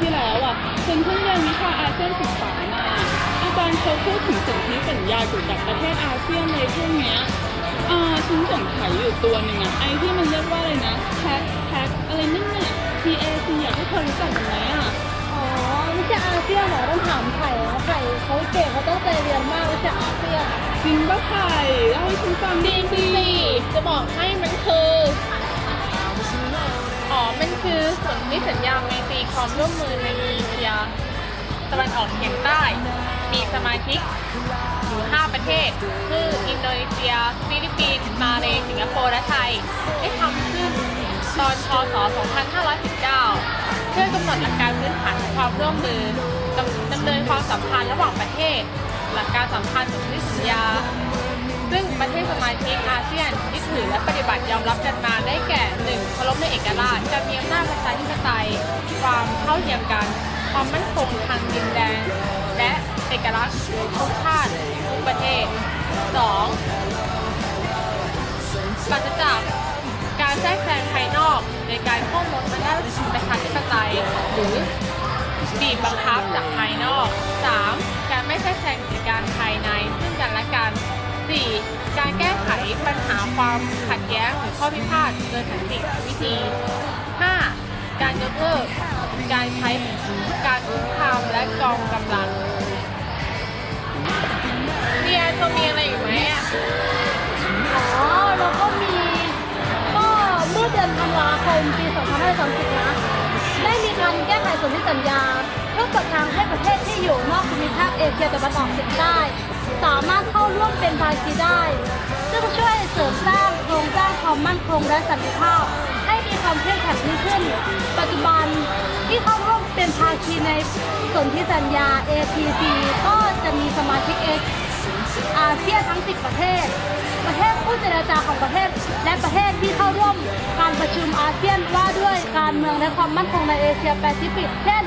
ที่แล้วอะฉันเพิ่งเรียนวิชาอาเซียนศึกษามาอาจารย์เขาพูดถึงสิ่งที่สัญญาเกี่ยวกับประเทศอาเซียนในช่วงเนี้ยอ่าชิ้นสงไข่อยู่ตัวหนึ่งอะไอที่มันเรียกว่าอะไรนะแพ็คแพ็คอะไรนั่นน่ะ TAC อยากให้เธอรู้จักมันไหมอะอ๋อวิชาอาเซียนเหรอต้องถามไข่นะไข่เขาเก่งเขาต้องใจเรียนมากวิชาอาเซียนจริงปะไข่เล่าให้ฉันฟังดีสิจะบอกให้มันคือ อ๋อ มันคือสนธิสัญญาไมตรีความร่วมมือในเอเชียตะวันออกเฉียงใต้ มีสมาชิกอยู่ 5 ประเทศ คืออินโดนีเซีย ฟิลิปปินส์มาเลย์สิงคโปร์และไทย ได้ทำขึ้นตอนพศ 2519 เพื่อกำหนดหลักการพื้นฐานของความร่วมมือดำเนินความสัมพันธ์ระหว่างประเทศ หลักการสำคัญสนธิสัญญา ซึ่งประเทศสมาชิกอาเซียนยึดถือและปฏิบัติยอมรับกันมาได้แก่ 1. เคารพในเอกราชการมีอำนาจประชาธิปไตย ความเท่าเทียมกัน ความมั่นคงทางดินแดน และเอกลักษณ์ทุกชาติทุกประเทศ 2. ปราศจากการแทรกแซงภายนอกในการข้อมดอำนาจประชาธิปไตย หรือบีบบังคับจากภายนอก 3. ความขัดแย้งหรือข้อพิพาทโดยสันติวิธี 5. การยกเลิกการใช้การคุกคามและกองกำลังเรียนตัวมีอะไรอยู่ไหมอะอ๋อแล้วก็มี ก็เมื่อเดือนธันวาคมปี2530นะได้มีการแก้ไขสนธิสัญญาเพื่อเปิดทางให้ประเทศที่อยู่นอกภูมิภาคเอเชียตะวันออกเฉียงใต้ สามารถเข้าร่วมเป็นภาคีได้ ซึ่งช่วยเสริมสร้างโครงสร้างความมั่นคงและสันติภาพ ให้มีความเข้มแข็งยิ่งขึ้น ปัจจุบันที่เข้าร่วมเป็นภาคีในสนธิสัญญา ATC ก็จะมีสมาชิกเออาเซียนทั้ง 10 ประเทศ ประเทศผู้เจรจาของประเทศ และประเทศที่เข้าร่วมการประชุมอาเซียนว่าด้วยการเมืองและความมั่นคงในเอเชียแปซิฟิก เช่น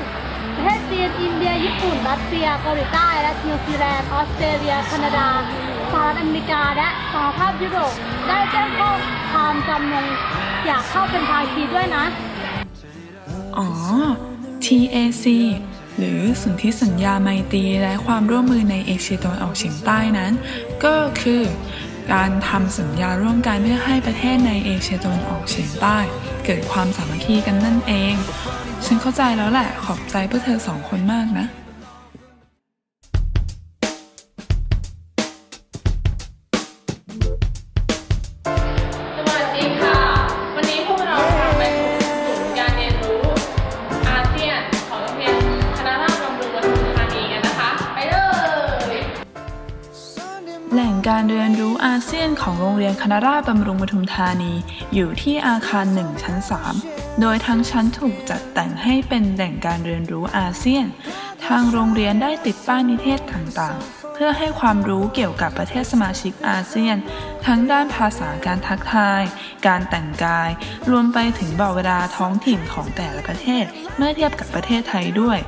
ประเทศจีนอินเดีย ญี่ปุ่น รัสเซียเกาหลีใต้ และนิวซีแลนด์ ออสเตรเลีย แคนาดา สหรัฐอเมริกา และสหภาพยุโรป ได้แจ้งข้อความจำนงอยากเข้าเป็นภาคีด้วยนะ อ๋อ TAC หรือสนธิสัญญาไมตรีและความร่วมมือในเอเชียตะวันออกเฉียงใต้นั้น ก็คือ การทำสัญญาร่วมกันเพื่อให้ประเทศในเอเชียตะวันออกเฉียงใต้ เกิดความสามัคคีกันนั่นเอง ฉันเข้าใจแล้วแหละขอบใจพวกเธอสองคนมากนะ การเรียนรู้อาเซียนของโรงเรียนคณะราษฎรบำรุงปทุมธานี อยู่ที่อาคาร 1 ชั้น 3 โดยทั้งชั้นถูกจัดแต่งให้เป็นแหล่งการเรียนรู้อาเซียน ทางโรงเรียนได้ติดป้ายนิเทศต่างๆ พื่อให้ความรู้เกี่ยวกับประเทศสมาชิกอาเซียน ทั้งด้านภาษาการทักทาย การแต่งกาย รวมไปถึงบอกเวลาท้องถิ่นของแต่ละประเทศ เมื่อเทียบกับประเทศไทยด้วย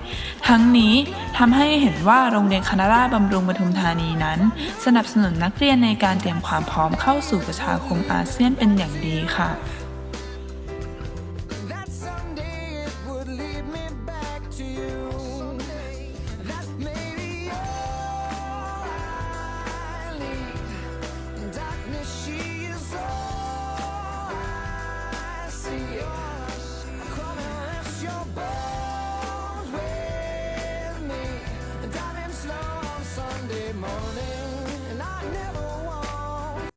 ทั้งนี้ทำให้เห็นว่าโรงเรียนคณะราบำรุงปทุมธานีนั้น สนับสนุนนักเรียนในการเตรียมความพร้อมเข้าสู่ประชาคมอาเซียนเป็นอย่างดีค่ะ morning.